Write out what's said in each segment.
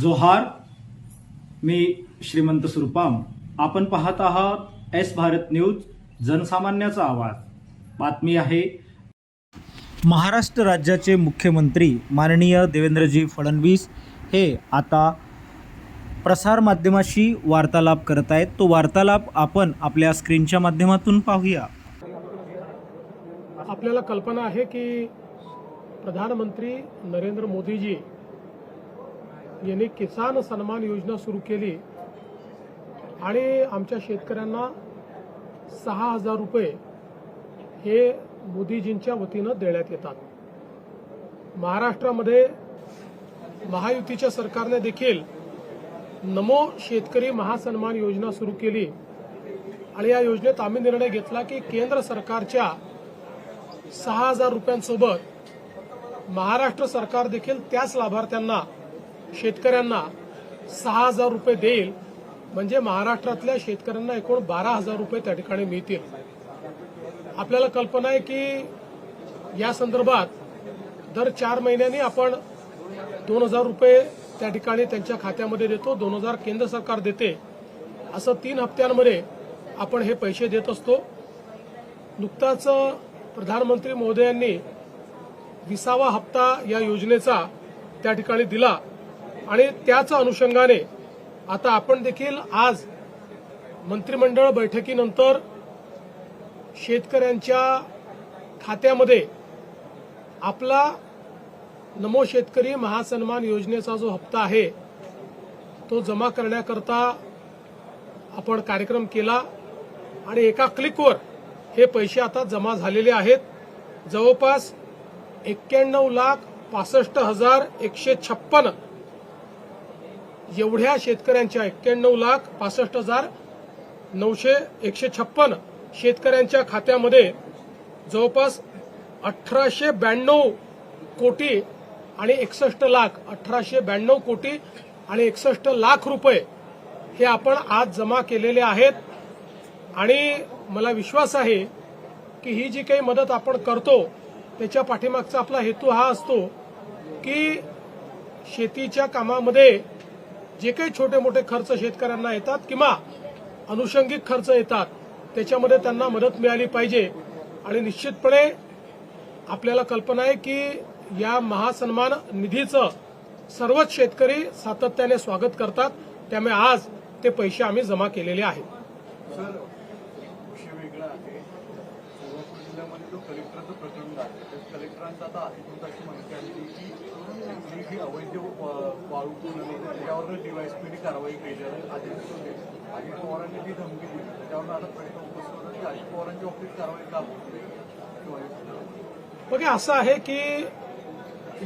जोहार मी श्रीमंत सुरपाम. आपण पाहत आहात एस भारत न्यूज जनसामान्याचा आवाज. बातमी आहे. महाराष्ट्र राज्याचे मुख्यमंत्री माननीय देवेंद्रजी फडणवीस हे आता प्रसारमाध्यमाशी वार्तालाप करत आहेत. तो वार्तालाप आपण आपल्या स्क्रीनच्या माध्यमातून पाहूया. आपल्याला कल्पना आहे की प्रधानमंत्री नरेंद्र मोदीजी यांनी किसान सन्मान योजना सुरू केली आणि आमच्या शेतकऱ्यांना सहा हजार रुपये हे मोदीजींच्या वतीनं देण्यात येतात. महाराष्ट्रामध्ये महायुतीच्या सरकारने देखील नमो शेतकरी महासन्मान योजना सुरू केली आणि या योजनेत आम्ही निर्णय घेतला की केंद्र सरकारच्या सहा हजार रुपयांसोबत महाराष्ट्र सरकार देखील त्याच लाभार्थ्यांना शेतकऱ्यांना सहा हजार रुपये देईल. म्हणजे महाराष्ट्रातल्या शेतकऱ्यांना एकूण बारा हजार रुपये त्या ठिकाणी मिळतील. आपल्याला कल्पना आहे की या संदर्भात दर चार महिन्यांनी आपण दोन हजार रुपये त्या ठिकाणी त्यांच्या खात्यामध्ये देतो दोन हजार केंद्र सरकार देते. असं तीन हप्त्यांमध्ये आपण हे पैसे देत असतो. नुकताच प्रधानमंत्री महोदयांनी विसावा हप्ता या योजनेचा त्या ठिकाणी दिला. आणि त्याच अनुषंगाने आता आपण देखील आज मंत्रिमंडळ बैठकीनंतर शेतकऱ्यांच्या खात्यामध्ये आपला नमो शेतकरी महासन्मान योजनेचा जो हप्ता आहे तो जमा करण्याकरता आपण कार्यक्रम केला आणि एका क्लिकवर हे पैसे आता जमा झालेले आहेत. जवळपास एक्क्याण्णव लाख पासष्ट हजार एकशे छप्पन एवढ्या शेतकऱ्यांच्या एक्क्याण्णव लाख पासष्ट हजार नऊशे एकशे छप्पन शेतकऱ्यांच्या खात्यामध्ये जवळपास अठराशे ब्याण्णव कोटी आणि एकसष्ट लाख अठराशे ब्याण्णव कोटी आणि एकसष्ट लाख रुपये हे आपण आज जमा केलेले आहेत. आणि मला विश्वास आहे की ही जी काही मदत आपण करतो त्याच्या पाठीमागचा आपला हेतू हा असतो की शेतीच्या कामामध्ये जे काही छोटे मोठे खर्च शेतकऱ्यांना येतात किंवा अनुषंगिक खर्च येतात त्याच्यामध्ये त्यांना मदत मिळाली पाहिजे. आणि निश्चितपणे आपल्याला कल्पना आहे की या महासन्मान निधीचं सर्वच शेतकरी सातत्याने स्वागत करतात. त्यामुळे आज ते पैसे आम्ही जमा केलेले आहेत. सर विषय आहे. आहे. जी अवैध वा- वाळू पूर्ण त्याच्यावर डीवायसपीने कारवाई केली आहे अजित अजित पवारांनी जी धमकी दिली. त्याच्यावर आता प्रश्न उपस्थित होता की अजित पवारांच्या ऑफिस कारवाई का होत बघा असं आहे की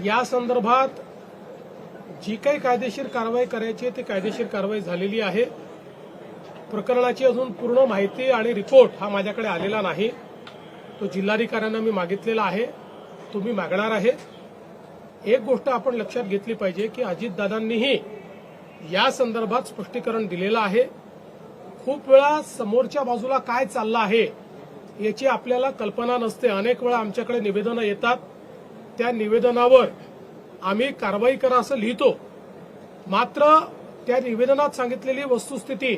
या संदर्भात जी काही कायदेशीर कारवाई करायची आहे ती कायदेशीर कारवाई झालेली आहे. प्रकरणाची अजून पूर्ण माहिती आणि रिपोर्ट हा माझ्याकडे आलेला नाही. तो जिल्हाधिकाऱ्यांना मी मागितलेला आहे. तुम्ही मागणार आहे. एक गोष्ट आपण लक्षात घेतली पाहिजे की अजितदादांनीही या संदर्भात स्पष्टीकरण दिलेलं आहे. खूप वेळा समोरच्या बाजूला काय चाललं आहे याची आपल्याला कल्पना नसते. अनेक वेळा आमच्याकडे निवेदनं येतात. त्या निवेदनावर आम्ही कारवाई करा असं लिहितो. मात्र त्या निवेदनात सांगितलेली वस्तुस्थिती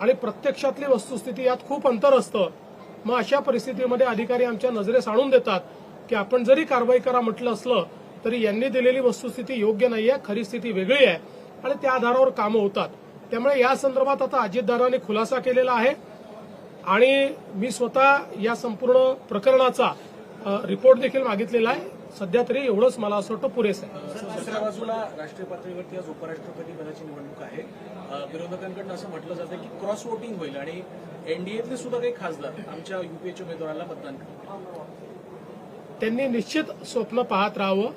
आणि प्रत्यक्षातली वस्तुस्थिती यात खूप अंतर असतं. मग अशा परिस्थितीमध्ये अधिकारी आमच्या नजरेस आणून देतात की आपण जरी कारवाई करा म्हटलं असलं तरी यांनी दिलेली वस्तुस्थिती योग्य नाहीये खरी स्थिती वेगळी आहे आणि त्या आधारावर कामं होतात. त्यामुळे या संदर्भात आता अजितदादांनी खुलासा केलेला आहे आणि मी स्वतः या संपूर्ण प्रकरणाचा रिपोर्ट देखील मागितलेला आहे. सध्या तरी एवढंच मला असं वाटतं पुरेसं आहे. दुसऱ्या बाजूला राष्ट्रीय पातळीवरती आज उपराष्ट्रपती पदाची निवडणूक आहे. विरोधकांकडून असं म्हटलं जातं की क्रॉस वोटिंग होईल आणि एनडीएतले सुद्धा काही खासदार आमच्या युपीएच्या उमेदवाराला मतदान करतील. त्यांनी निश्चित स्वप्न पाहत राहावं.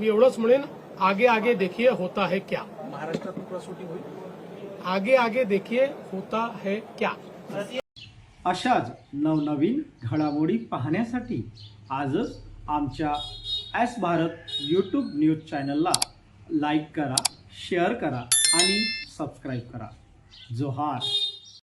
मी एवढंच म्हणेन आगे आगे देखिए होता है क्या. वोटिंग होईल? आगे आगे देखिए होता है क्या. अशाच नवनवीन घडामोडी पाहण्यासाठी आजच आमच्या एस भारत यूट्यूब न्यूज चॅनलला लाईक करा शेअर करा आणि सबस्क्राईब करा. जोहार.